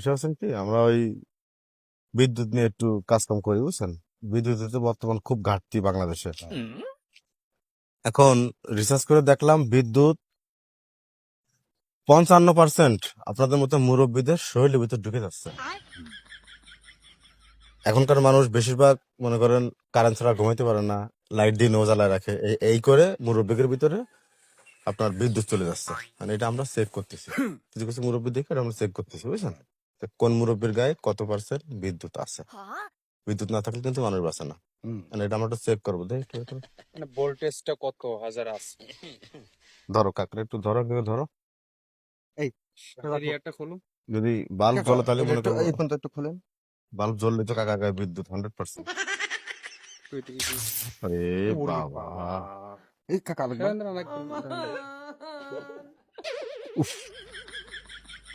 বিষয় হচ্ছেন কি আমরা ওই বিদ্যুৎ নিয়ে একটু কাজকাম করি বুঝছেন? বিদ্যুতের তো বর্তমান খুব ঘাটতি বাংলাদেশে। এখন রিসার্চ করে দেখলাম বিদ্যুৎ পঞ্চান্ন পার্সেন্ট আপনাদের মতো মুরব্বীদের শরীরের ভিতর ঢুকে যাচ্ছে। এখনকার মানুষ বেশিরভাগ মনে করেন কারেন্ট ছাড়া ঘুমাইতে পারে না লাইট দিয়ে নো জ্বালায় রাখে এই- করে মুরব্বীদের ভিতরে আপনার বিদ্যুৎ চলে যাচ্ছে। মানে এটা আমরা চেক করতেছি। কিছু কিছু মুরব্বী দেখে এটা আমরা চেক করতেছি বুঝছেন? কোন মুরব্বীর গায়ে কত পার্সেন্ট বিদ্যুৎ আছে? বিদ্যুৎ না থাকলে কিন্তু মানুষ বাঁচে না। মানে এটা আমরা একটু চেক করব দেখ একটু, একটু। মানে ভোল্টেজটা কত? হাজার আছে। ধরো কাকরে একটু ধরো কেউ ধরো। এরিয়াটা খোলো। যদি বাল্ব জ্বলে তাহলে মনে করো এই পর্যন্ত একটু খুলেন। বাল্ব জ্বললে তো কাকা গায়ে বিদ্যুৎ হান্ড্রেড পার্সেন্ট। আরে বাবা। এই কাকা দাঁড়ান, একদম, দাঁড়ান।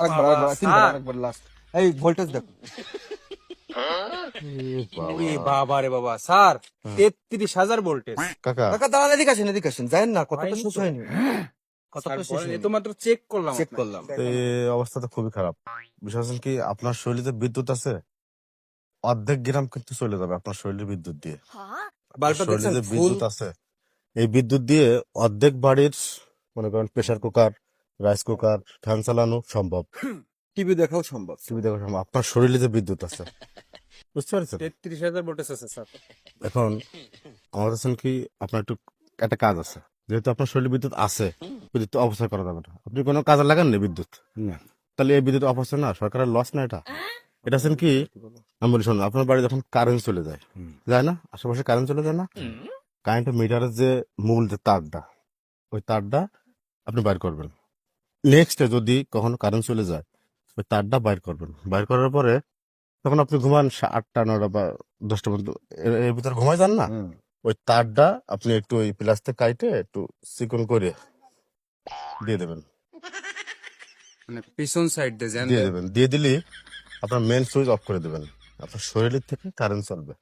আরেকবার আরেকবার তিনবার আরেকবার লাস্ট এই ভোল্টেজ দেখো। বাবা রে বাবা স্যার তেত্রিশ হাজার ভোল্টেজ কাকা। কাকা দাঁড়ান এদিকে আসেন এদিকে আসেন না কথাটা শেষ হয়নি। অবস্থা তো খুবই খারাপ। বিষয় হচ্ছে কি আপনার শরীরে বিদ্যুৎ আছে অর্ধেক গ্রাম কিন্তু চলে যাবে আপনার শরীরে বিদ্যুৎ দিয়ে। বাল্বটা শরীরে দেখছেন যে ফুল বিদ্যুৎ আছে। এই বিদ্যুৎ দিয়ে অর্ধেক বাড়ির মনে করেন pressure cooker rice cooker fan চালানো সম্ভব। টিভি দেখাও সম্ভব টিভি দেখা সম্ভব। আপনার শরীরে যে বিদ্যুৎ আছে বুঝতে পারছেন? তেত্রিশ হাজার ভোল্টেজ আছে স্যার এখন আমার কাছে কি আপনার একটু একটা কাজ আছে। যেহেতু আপনার শরীরে বিদ্যুৎ আছে বিদ্যুৎ অপচয় করা যাবে না। আপনি কোনো কাজে লাগান না বিদ্যুৎ? না। তাহলে এই বিদ্যুৎ অপচয় না সরকারের লস না এটা? এটা আছেন কি? আমি বলি শোনো আপনার বাড়ি যখন কারেন্ট চলে যায়। যায় না? আশেপাশে কারেন্ট চলে যায় না? কারেন্টের মিটারের যে মূল যে তারটা ওই তারটা আপনি বাইর করবেন। নেক্সট যদি কখনো কারেন্ট চলে যায় ওই তারটা বাইর করবেন। বাইর করার পরে তখন আপনি ঘুমান আটটা নটা বা দশটা পর্যন্ত এর- ভিতরে ঘুমাই যান না? ওই তারটা আপনি একটু ওই প্লাস্টিক কাইটে একটু চিকন করে দিয়ে দেবেন। মানে পিছন সাইড দিয়ে দিয়ে দেবেন। দিয়ে দিলে আপনার মেন সুইচ অফ করে দেবেন। আপনার শরীরের থেকে কারেন্ট চলবে।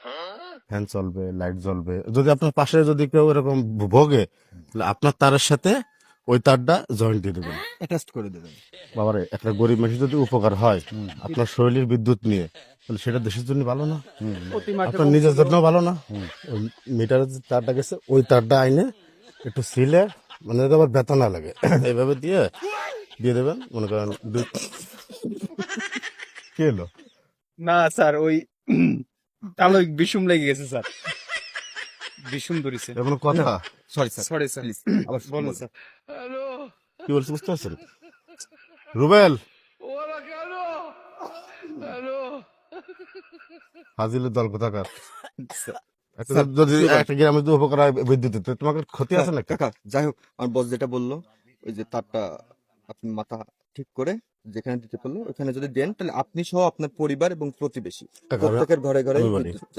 ফ্যান চলবে লাইট জ্বলবে। যদি আপনার পাশে যদি কেউ এরকম ভোগে তাহলে আপনার তারের সাথে ওই তারটা জয়েন্ট দিয়ে দেবেন। অ্যাটাচ করে দেবেন। বাবারে একটা গরিব মানুষের যদি উপকার হয় আপনার শরীরের বিদ্যুৎ নিয়ে তাহলে সেটা দেশের জন্য ভালো না? আপনার নিজের জন্য ভালো না? ওই মিটারের যে তারটা গেছে ওই তারটা আইনে একটু সিলে মানে আবার ব্যথা না লাগে। এইভাবে দিয়ে দিয়ে দেবেন মনে করেন কি হলো না স্যার ওই তাহলে বিষুম লেগে গেছে স্যার। বিষুম ধরেছে এমন কথা। সরি স্যার সরি স্যার আবার বলুন বলুন স্যার কি বলছি বুঝতে পারছেন রুবেল। হাজিলের দল কোথাকার? যদি একটা গ্রামে যদি উপকার হয় বিদ্যুৎ তোমাকে ক্ষতি আছে না কাকা যাই হোক আমার বস যেটা বলল ওই যে তারটা আপনি মাথা ঠিক করে যেখানে দিতে পারল ওখানে যদি দেন তাহলে আপনি সহ আপনার পরিবার এবং প্রতিবেশী প্রত্যেকের ঘরে ঘরে।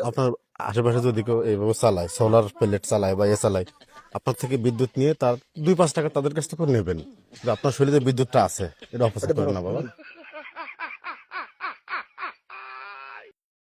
আপনার আশেপাশে যদি কেউ এইভাবে চালায় সোলার প্লেট চালায় বা এ চালায় আপনার থেকে বিদ্যুৎ নিয়ে তার দুই পাঁচ টাকা তাদের কাছ থেকে নেবেন। আপনার শরীরে বিদ্যুৎটা আছে এটা অপচয় করেন না বাবা।